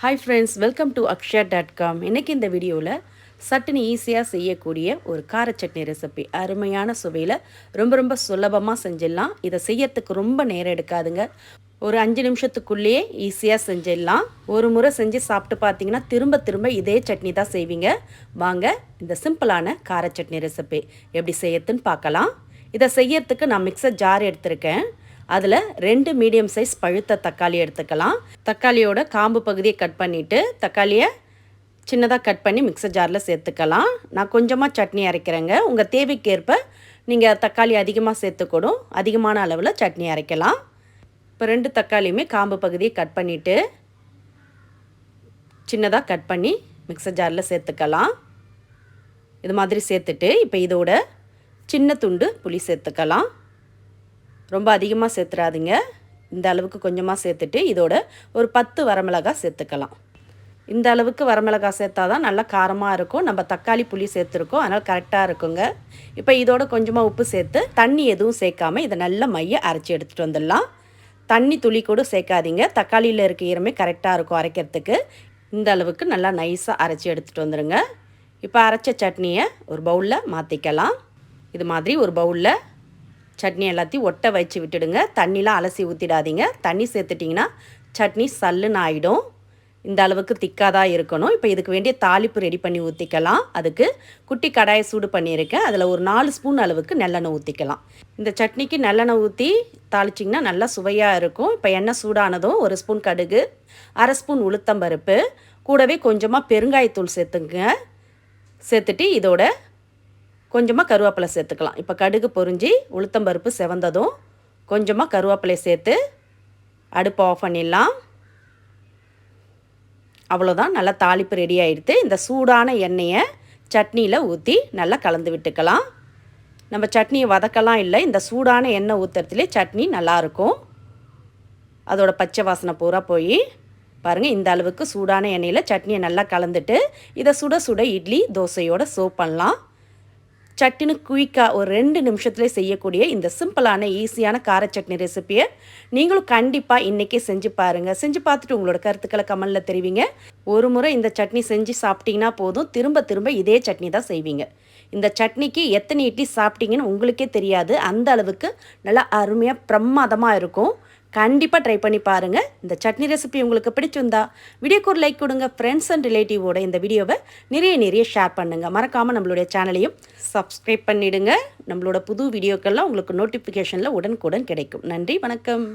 Hi friends welcome to Akshaya dot com இன்றைக்கி இந்த வீடியோவில் சட்டுன்னு ஈஸியாக செய்யக்கூடிய ஒரு கார சட்னி ரெசிபி அருமையான சுவையில் ரொம்ப ரொம்ப சுலபமாக செஞ்சிடலாம். இதை செய்யறதுக்கு ரொம்ப நேரம் எடுக்காதுங்க. ஒரு அஞ்சு நிமிஷத்துக்குள்ளேயே ஈஸியாக செஞ்சிடலாம். ஒரு முறை செஞ்சு சாப்பிட்டு பார்த்தீங்கன்னா திரும்ப திரும்ப இதே சட்னி தான் செய்வீங்க. வாங்க இந்த சிம்பிளான கார சட்னி ரெசிபி எப்படி செய்யறதுன்னு பார்க்கலாம். இதை செய்யறதுக்கு நான் மிக்சர் ஜார் எடுத்திருக்கேன். அதில் ரெண்டு மீடியம் சைஸ் பழுத்த தக்காளி எடுத்துக்கலாம். தக்காளியோட காம்பு பகுதியை கட் பண்ணிவிட்டு தக்காளியை சின்னதாக கட் பண்ணி மிக்சர் ஜாரில் சேர்த்துக்கலாம். நான் கொஞ்சமாக சட்னி அரைக்கிறேங்க. உங்கள் தேவைக்கேற்ப நீங்கள் தக்காளி அதிகமாக சேர்த்துக்கூடும் அதிகமான அளவில் சட்னி அரைக்கலாம். இப்போ ரெண்டு தக்காளியுமே காம்பு பகுதியை கட் பண்ணிவிட்டு சின்னதாக கட் பண்ணி மிக்சர் ஜாரில் சேர்த்துக்கலாம். இது மாதிரி சேர்த்துட்டு இப்போ இதோட சின்ன துண்டு புளி சேர்த்துக்கலாம். ரொம்ப அதிகமாக சேர்த்துறாதீங்க. இந்த அளவுக்கு கொஞ்சமாக சேர்த்துட்டு இதோட ஒரு பத்து வரமிளகாய் சேர்த்துக்கலாம். இந்த அளவுக்கு வரமிளகாய் சேர்த்தா தான் நல்லா காரமாக இருக்கும். நம்ம தக்காளி புளி சேர்த்துருக்கோம். அதனால் கரெக்டாக இருக்குங்க. இப்போ இதோட கொஞ்சமாக உப்பு சேர்த்து தண்ணி எதுவும் சேர்க்காம இதை நல்லா மைய அரைச்சி எடுத்துகிட்டு வந்துடலாம். தண்ணி துளி கூட சேர்க்காதீங்க. தக்காளியில் இருக்க ஈரமே கரெக்டாக இருக்கும் அரைக்கிறதுக்கு. இந்த அளவுக்கு நல்லா நைஸாக அரைச்சி எடுத்துகிட்டு வந்துடுங்க இப்போ அரைச்ச சட்னியை ஒரு பவுலில் மாற்றிக்கலாம் இது மாதிரி ஒரு பவுலில் சட்னி எல்லாத்தையும் ஒட்ட வச்சு விட்டுடுங்க. தண்ணிலாம் அலசி ஊற்றிடாதீங்க தண்ணி சேர்த்துட்டிங்கன்னா சட்னி சல்லுன்னு ஆகிடும் இந்த அளவுக்கு திக்காக தான் இருக்கணும். இப்போ இதுக்கு வேண்டிய தாளிப்பு ரெடி பண்ணி ஊற்றிக்கலாம் அதுக்கு குட்டி கடாயை சூடு பண்ணியிருக்கேன். அதில் ஒரு நாலு ஸ்பூன் அளவுக்கு நல்லெண்ணெய் ஊற்றிக்கலாம் இந்த சட்னிக்கு நல்லெண்ணெய் ஊற்றி தாளிச்சிங்கன்னா நல்லா சுவையாக இருக்கும். இப்போ எண்ணெய் சூடானதும் ஒரு ஸ்பூன் கடுகு அரை ஸ்பூன் உளுத்தம்பருப்பு கூடவே கொஞ்சமாக பெருங்காயத்தூள் சேர்த்துங்க. சேர்த்துட்டு இதோட கொஞ்சமாக கருவேப்பிலை சேர்த்துக்கலாம். இப்போ கடுகு பொறிஞ்சி உளுத்தம்பருப்பு செவந்ததும் கொஞ்சமாக கருவேப்பிலை சேர்த்து அடுப்பு ஆஃப் பண்ணிடலாம். அவ்வளோதான் நல்லா தாளிப்பு ரெடி ஆகிடுது இந்த சூடான எண்ணெயை சட்னியில் ஊற்றி நல்லா கலந்து விட்டுக்கலாம். நம்ம சட்னியை வதக்கலாம் இல்லை இந்த சூடான எண்ணெய் ஊற்றுறதுலே சட்னி நல்லாயிருக்கும் அதோட பச்சை வாசனை பூரா போய் பாருங்கள் இந்த அளவுக்கு சூடான எண்ணெயில் சட்னியை நல்லா கலந்துட்டு இதை சுட சுட இட்லி தோசையோடு சோப் பண்ணலாம். சட்டின்னு குயிக்காக ஒரு ரெண்டு நிமிஷத்துலேயே செய்யக்கூடிய இந்த சிம்பிளான ஈஸியான கார சட்னி ரெசிப்பியை நீங்களும் கண்டிப்பாக இன்றைக்கே செஞ்சு பாருங்கள் செஞ்சு பார்த்துட்டு உங்களோட கருத்துக்களை கமலில் தெரிவிங்க. ஒரு முறை இந்த சட்னி செஞ்சு சாப்பிட்டீங்கன்னா போதும். திரும்ப திரும்ப இதே சட்னி தான் செய்வீங்க. இந்த சட்னிக்கு எத்தனை இட்லி சாப்பிட்டீங்கன்னு உங்களுக்கே தெரியாது. அந்த அளவுக்கு நல்லா அருமையாக பிரமாதமாக இருக்கும். கண்டிப்பாக ட்ரை பண்ணி பாருங்கள் இந்த சட்னி ரெசிபி உங்களுக்கு பிடிச்சிருந்தா வீடியோக்கு ஒரு லைக் கொடுங்க. ஃப்ரெண்ட்ஸ் அண்ட் ரிலேட்டிவோட இந்த வீடியோவை நிறைய நிறைய ஷேர் பண்ணுங்கள் மறக்காமல் நம்மளுடைய சேனலையும் சப்ஸ்கிரைப் பண்ணிவிடுங்க நம்மளோட புது வீடியோக்கெல்லாம் உங்களுக்கு நோட்டிஃபிகேஷனில் உடனுக்குடன் கிடைக்கும். நன்றி வணக்கம்.